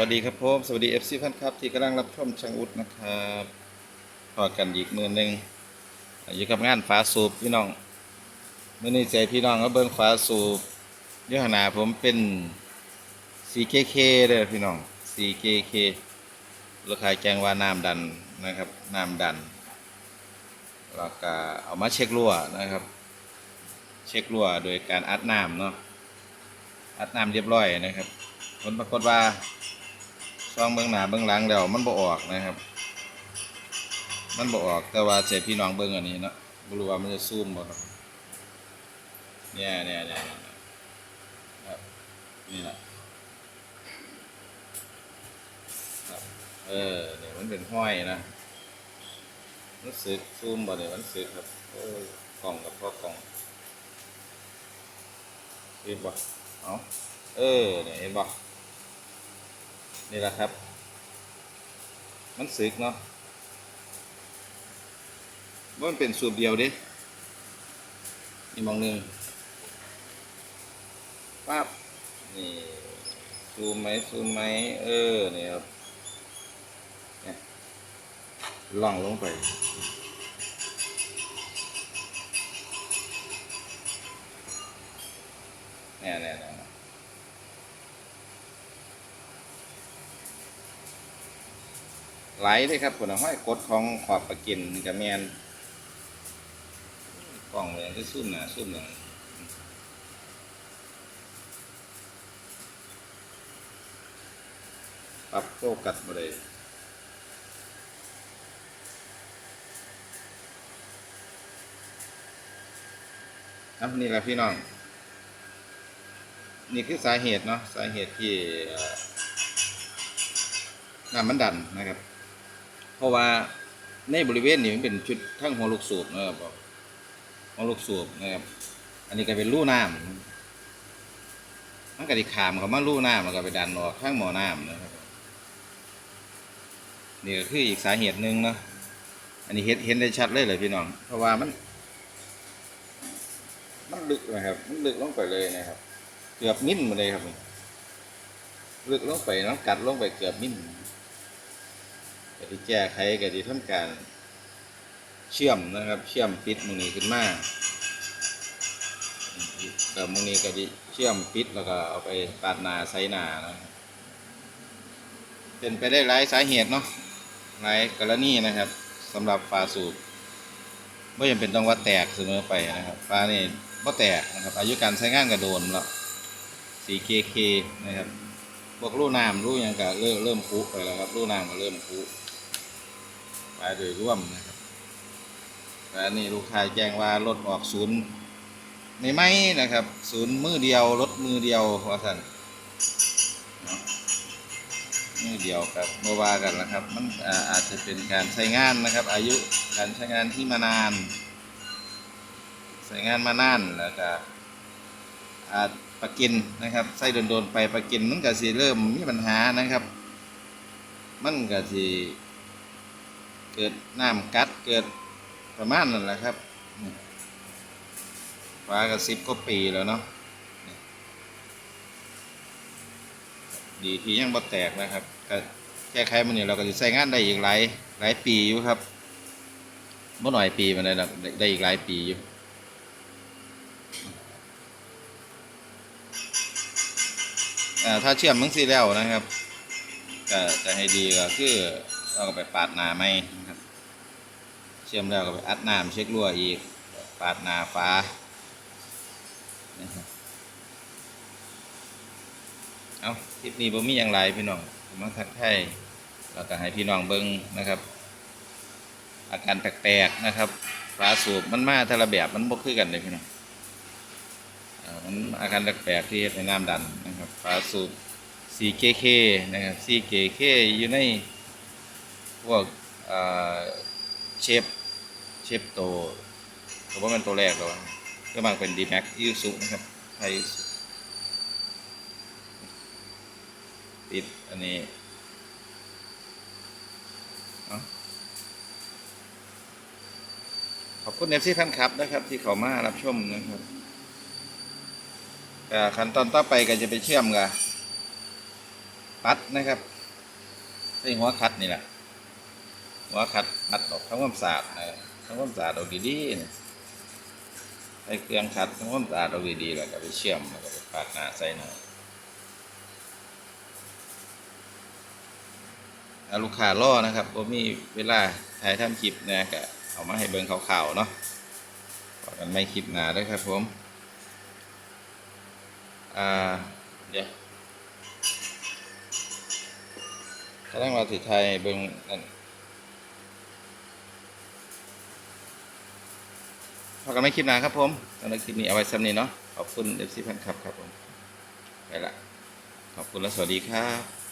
วัสดีครับผมสวัสดีเอฟซีแฟนคลับที่กำลังรับชมช่างอุดนะครับพอกันอีกมือหนึ่งอยู่กับงานฟ้าสูบพี่น้องเมื่อนี้ใจพี่น้องก็เบิ้งฟ้าสูบยี่หนาผมเป็น CKK เด้อพี่น้อง CKK ราคาแจ้งว่าน้ำดันนะครับน้ำดันแล้วก็เอามาเช็ครั่วนะครับ เช็ครั่วโดยการอัดน้ำเนาะอัดน้ำเรียบร้อยนะครับผลปรากฏว่า ซองเบื้องหน้าเบื้องหลังแล้วมันบ่ออกนะครับ มันบ่ออกแต่ว่าเสียพี่น้องเบื้องอันนี้เนาะบ่รู้ว่ามันจะซูมบ่ครับเนี่ยเนี่ยเนี่ยเนี่ยครับนี่แหละครับเออเนี่ยมันเป็นห้อยนะมันสึกซูมบ่เนี่ยมันสึกครับโอ้ยกล่องกับพ่อกล่องเห็นบ่เอาเออเนี่ยเห็นบ่ นี่แหละครับ มันสึกเนาะว่ามันเป็นสูบเดียวดินี่มองหนึ่งปั๊บนี่ซูมไหมซูมไหมเออนี่ครับล่องลงไปเนี่ยเนี่ยเนี่ย ไหลเลยครับผลห้อยกดของขอบประกินกับแมนกล่องเลยที่ซุ่มนาซุ่มหนาปรับโฟกัสมาเลยครับนี่แหละพี่น้อง นี่คือสาเหตุเนาะสาเหตุที่น้ำมันดันนะครับ เพราะว่าในบริเวณนี้มันเป็นชุดทั้งหัวลูกสูบนะครับหัวลูกสูบนะครับอันนี้ก็เป็นรูน้ำมันก็ไดิขามเขามารูน้ำมันก็ไปดันออกข้างหมอน้ำนะครับนี่ก็คืออีกสาเหตุหนึ่งเนาะอันนี้เห็นเห็นได้ชัดเลยเลยพี่น้อง เพราะว่ามัน มันลึกนะครับ มันลึกลงไปเลยนะครับ เกือบมิ้นมาเลยครับลึกลงไปเนาะกัดลงไปเกือบมิ้น ก็ที่แก้ไขก็ที่ทำการเชื่อมนะครับ เชื่อมปิดมือนี้ขึ้นมากับมือนี้ก็ที่เชื่อมปิดแล้วก็เอาไปปาดนาใส่นานะเป็นไปได้หลายสาเหตุเนาะหลายกรณีนะครับสำหรับฝาสูบไม่จำเป็นต้องว่าแตกเสมอไปนะครับฝานี่ก็แตกนะครับ อายุการใช้งานก็โดนแล้ว 4KK นะครับพวกรูน้ำรูหยังก็เริ่มเริ่มคุไปแล้วครับรูน้ำก็เริ่มคุ ไปโดยร่วมนะครับแต่นนี้ลูกค้าแจ้งว่ารถออกศูนย์ในไหมนะครับ ศูนย์มือเดียวรถมือเดียวว่าสั่นเนมือเดียวครับเมื่อวากันนะครับ มันอาอาจจะเป็นการใช้งานนะครับ อายุการใช้งานที่มานาน ใช้งานมานานแล้วก็อาจประกินนะครับใส่โดนๆไปประกินมันก็สิเริ่มมีปัญหานะครับ มันก็สิ เกิดน้ำกัดเกิดประมาณนั่นแหละครับฟ้าก็สิบก็ปีแล้วเนาะดีที่ยังบ่แตกนะครับแก้ไขมันนี่เราก็จะใช้งานได้อีกหลายหลายปีอยู่ครับบ่หน่อยปีมันได้ได้ได้อีกหลายปีอยู่อ่ถ้าเชื่อมทั้งสีแล้วนะครับก็จะให้ดีก็คือ เราก็ไปปาดหนาไม่นะครับ เชื่อมแล้วก็ไปอัดน้ำเช็ครั่วอีก ปาดหนาฟ้านะครับเอาคลิปนี้ผมมีอย่างไรพี่น้องผมมาทักทายแล้วก็ให้พี่น้องเบิ้งนะครับ อาการแปลกๆนะครับฟ้าสูบมันมาแต่ละแบบมันบ่คือกันเลยพี่น้องมันอาการแปลกๆที่ในน้ำดันนะครับฝาสูบ 4KK นะครับ 4KK อยู่ใน พวกเชฟเชฟโตผมว่ามันตัวแรกแล้วก็บาเป็น D-Max ยูสุนะครับไทยติดอันนี้ขอบคุณเอฟซีแฟนคลับนะครับ ที่เขามารับชมนะครับขั้นตอนต่อไปก็จะไปเชื่อมกับปัดนะครับใช้หัวคัดนี่แหละ หัวคัดปัดออกทั้งความสะอาดนะทั้งความสะอาดออกดีๆนี่ใช้เครื่องคัดทั้งความสะอาดออกดีๆแล้วก็ไปเชื่อมแล้วก็ไปปาดหน้าใส่หน้าอาลูกค้าล่อนะครับผมมีเวลาถ่ายทำคลิปนะก็เอามาให้เบิ่งข่าวๆเนาะพอกันไม่คลิปหนาด้วยครับผมอ่าเดี๋ยวกำลังมาสิไทยเบิ่งนั่น พอกันไม่คลิปหนาครับผมสำหรับคลิปนี้เอาไว้ซ้ำนี้เนาะขอบคุณเอฟซีพันคลับครับผมไปละขอบคุณและสวัสดีครับ